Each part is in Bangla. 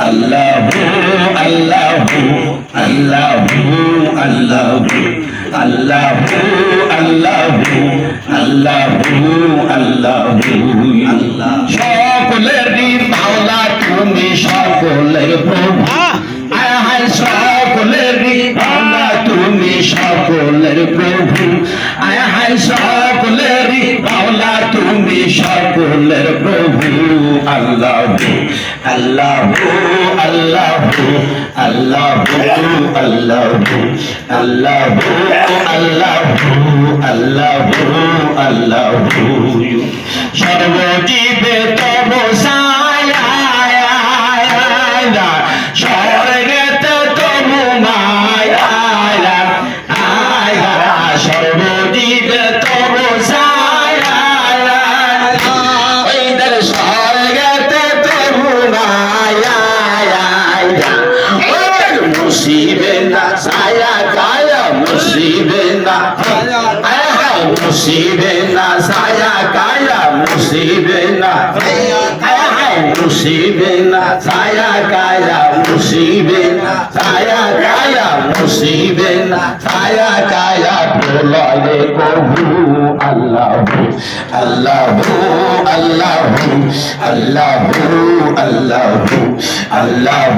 আল্লাহু আল্লাহু আল্লাহু আল্লাহু আল্লাহু আল্লাহু আল্লাহু আল্লাহু আল্লাহ সকলেরই মাওলা তুমি সকলের প্রভু আয় সকলেরই মাওলা তুমি সকলের প্রভু মাওলা তুমি সকলের প্রভু আল্লাহ। আল্লাহ আল্লাহ আল্লাহ আল্লাহ আল্লাহ আল্লাহ আল্লাহ আল্লাহ। সর্বজীবে তব সায়া মুসিবে না সায়া কায়া মুসিবে মুসিবে না সায়া কায়া মুসিবে না সায়া কায়া মুসিবে না সায়া কায়া প্রলয়ে প্রভু আল্লাহ আল্লাহ আল্লাহ আল্লাহ আল্লাহ আল্লাহ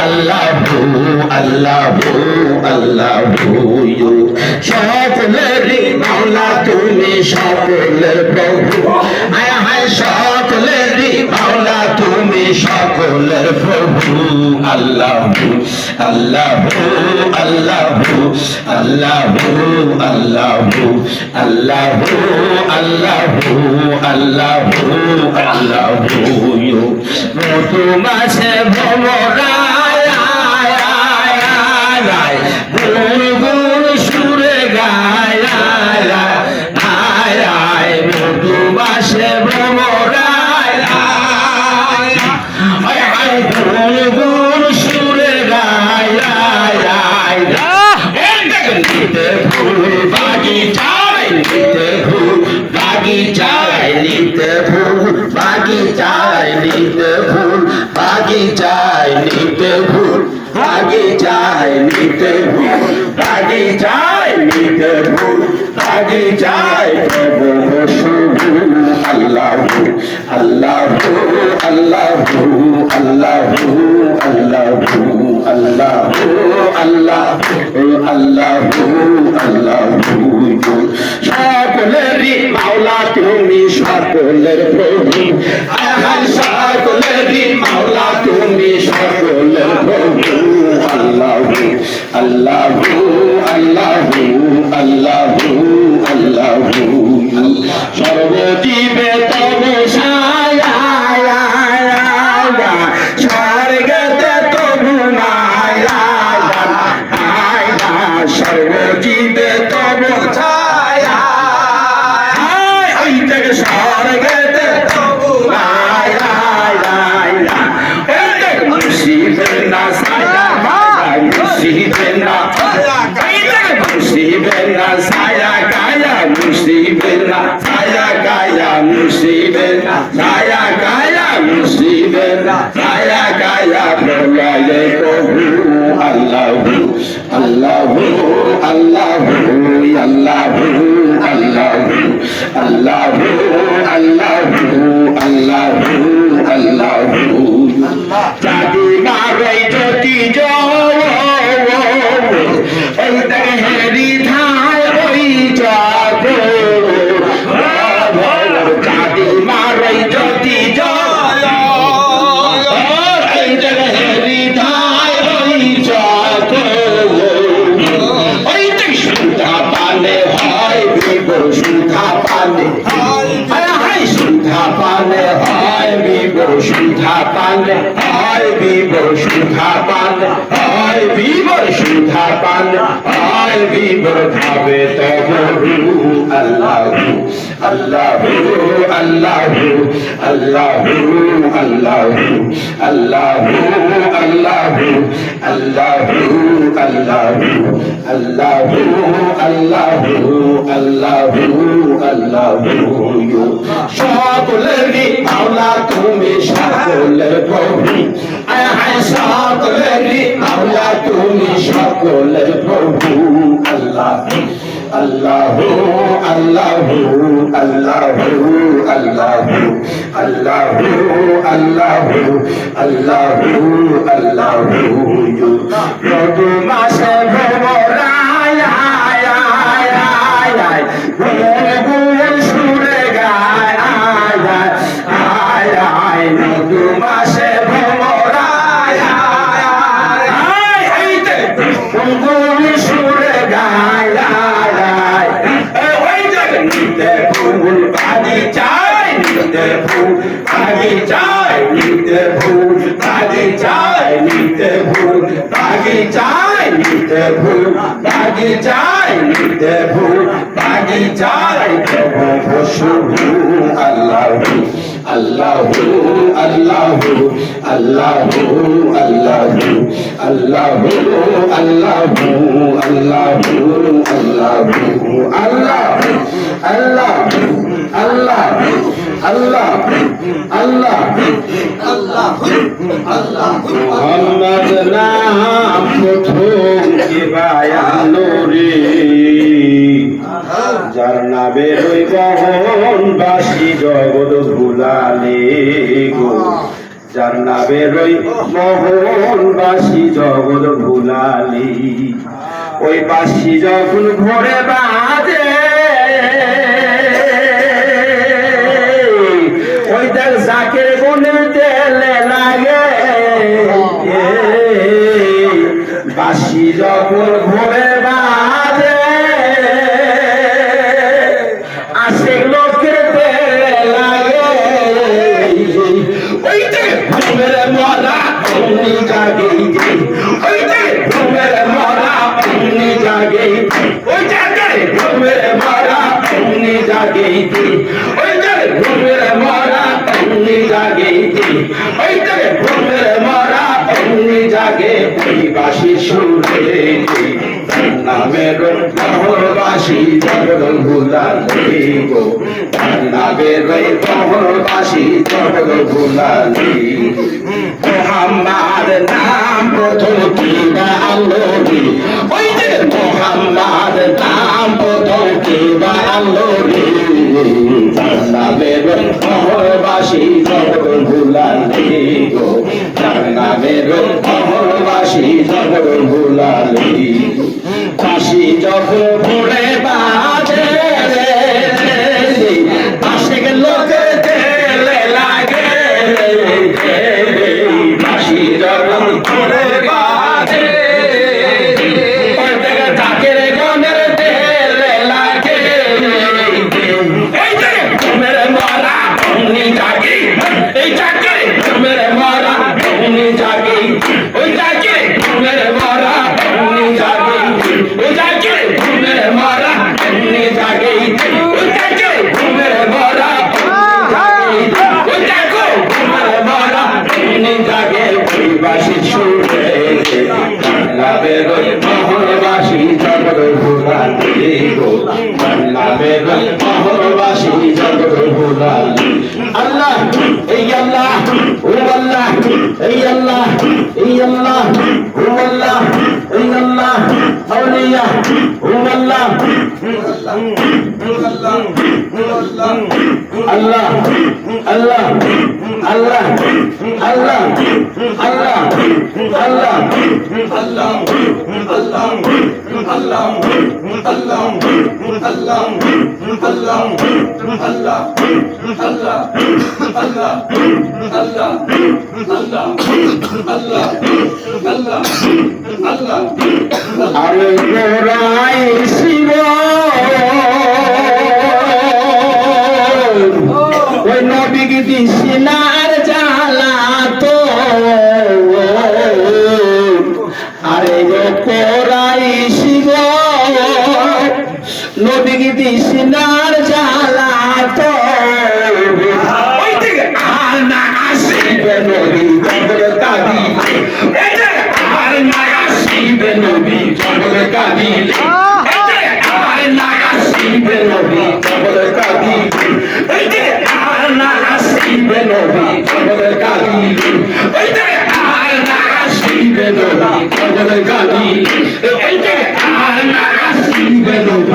আল্লাহ আল্লাহ আল্লাহ। সকলের মাওলা তুমি সকলের প্রভু। আয় হায় সকলের মাওলা তুমি সকলের প্রভু। আল্লাহ আল্লাহ আল্লাহ আল্লাহ আল্লাহ আল্লাহ আল্লাহ আল্লাহ আল্লাহ। তোমাসে ভ্রমরায় গুণ গুণ নিতে ফুল বাগিচায় নিতে ফুল বাগিচায় নিতে ফুল বাগিচায় নিতে ফুল বাগিচায় নিতে ফুল বাগিচায় নিতে ফুল বাগিচায় আল্লাহ আল্লাহ আল্লাহ আল্লাহ আল্লাহ আল্লাহ আল্লাহ আল্লাহ আল্লাহ। তুমি সকলের প্রভু। আহার সকলেরই মাওলা, তুমি সকলের প্রভু। আল্লাহ আল্লাহ আল্লাহ আল্লাহ আল্লাহ। সর্বজীবে তব ছায়া স্বর্গতে তবু মায়া সর্বজীবে আল্লাহ الله الله الله الله الله الله الله الله الله الله সকলেরই মাওলা, তুমি সকলের প্রভু। আয় সকলেরই মাওলা, তুমি সকলের প্রভু। আল্লাহ আল্লাহ আল্লাহ আল্লাহ আল্লাহ আল্লাহ আল্লাহ আল্লাহ আল্লাহ। মাসে নিতে ফুল বাজি চাই নিতে ফুল বাজি চাই নিতে ফুল বাজি চাই নিতে ফুল বাজি চাই নিতে ফুল বাজি চাই প্রভু পশু আল্লাহ আল্লাহ আল্লাহ আল্লাহ আল্লাহ আল্লাহ আল্লাহ আল্লাহ আল্লাহ আল্লাহ আল্লাহ। আল্লাহ। আল্লাহ আল্লাহ মোহাম্মদ নাম প্রথম কি বায়ানো রে যার নামে রই বাসি জগৎ ভুলালে গো। যার নামে রই বাসি জগৎ ভুলালি ওই বাসি যখন ভোরে বাজে যখন ভোরে বাজে আসে লোকের লাগে। ওই দেখ ঘুমের মরা অমনি জাগে ওই দেখ ঘুমের মরা অমনি জাগে ওই জাগে ঘুমের মরা অমনি জাগে ওই জাগে ঘুমের মরা অমনি জাগে ওই সুরে নামের প্রহরবাসী জগদল ভুলা দিব নামের প্রহরবাসী জগদল ভুলা দিব মোহাম্মদ নাম প্রথম কি আলো ওই যে মোহাম্মদ নাম যখন গো লাভের মহরবাসী জগৎ ভুলালি আল্লাহ এই আল্লাহ ও আল্লাহ এই আল্লাহ এই আল্লাহ ও আল্লাহ এই আল্লাহ আউলিয়া ও আল্লাহ আল্লাহ আল্লাহ আল্লাহ আল্লাহ আল্লাহ আল্লাহ আল্লাহ আল্লাহ আল্লাহ আল্লাহ আল্লাহ আল্লাহ আল্লাহ আল্লাহ আল্লাহ আল্লাহ আল্লাহ আল্লাহ আল্লাহ শিব ওই নবীকে দিশিনার কৃষ্ণার জ্বালা তো আর না আসিবে নবী চন্দ্র কাঁদিলে। আর না আসিবে নবী চন্দ্র কাঁদিলে। আর না আসিবে নবী চন্দ্র কাঁদিলে। আর না আসিবে নবী চন্দ্র কাঁদিলে। আর না আসিবে নবী চন্দ্র কাঁদিলে। আর না আসিবে নবী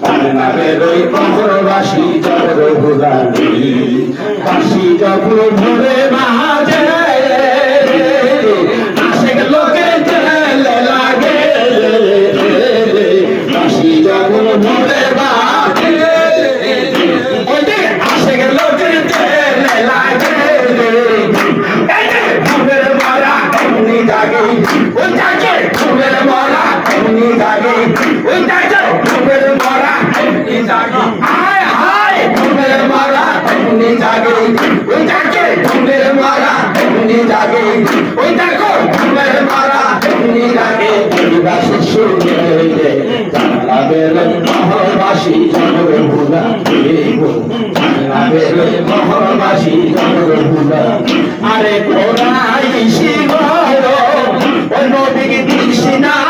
তার নামের ওই কবরবাসী জনগ ভুলা বাসি যখন ভোরে বাজে জাগে, ওই যাকে ঘুমের মারা এমনি জাগে। ওই দেখো ঘুমের মারা এমনি জাগে। পরিবাসী শুনে জানাবের মহবাসী জনর ভুলা জানাবের মহবাসী জনর ভুলা আরে কোরাই শিব ওই নবীকে কৃষ্ণার জালা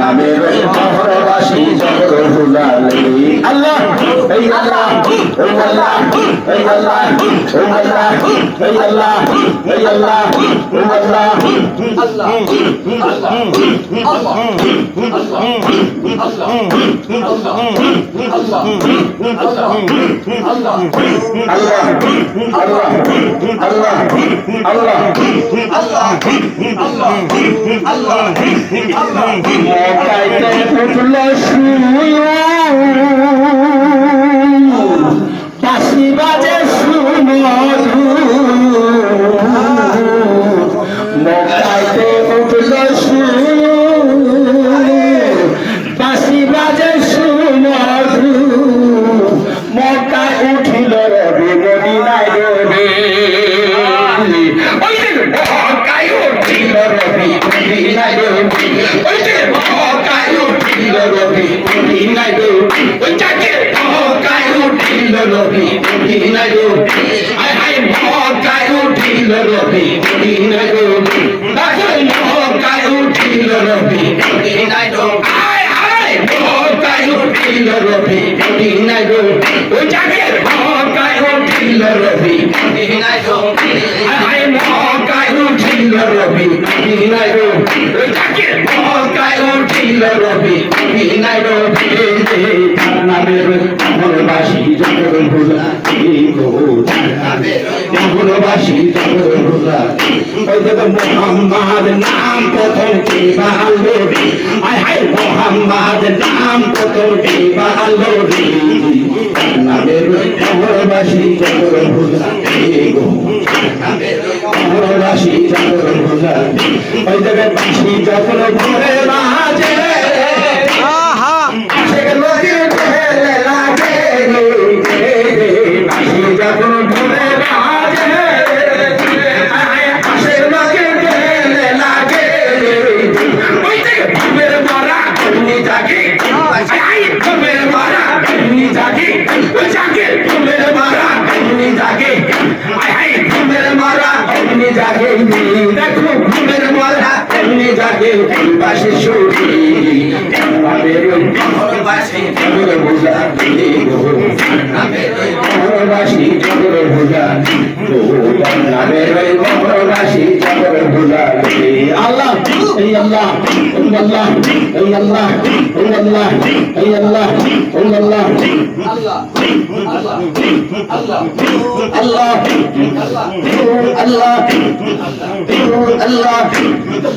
নামের মহরবাসী জবর ভুলা আল্লাহ এই রবি মদিনায় রবি। আয় হায় মকায় উঠিল রবি মদিনায় রবি। দেখো মকায় উঠিল রবি মদিনায় রবি। আয় হায় মকায় উঠিল রবি মদিনায় রবি। ওই যাকে মকায় উঠিল রবি মদিনায় রবি। আয় হায় মকায় উঠিল রবি মদিনায় রবি। ওই যাকে মকায় উঠিল রবি মদিনায় রবি। নামের জগর ভুলা মহরবাসী জগর ভুলা ওই দেখো মোহাম্মদ নাম প্রথম কে বাহালো রে আয় হায় মোহাম্মদ নাম প্রথম কে রে নামের মহরবাসী জগর ভুলা মহরবাসী জগর ভুলা ওই দেখো বাসী যখন ঘরে কবর ভোজা কবরবাসী কবর ভোজা কবরবাসী কবর ভোজা আল্লাহ এই আল্লাহ এই আল্লাহ এই আল্লাহ এই আল্লাহ এই আল্লাহ এই আল্লাহ আল্লাহ। আল্লাহ। আল্লাহ। আল্লাহ। আল্লাহ।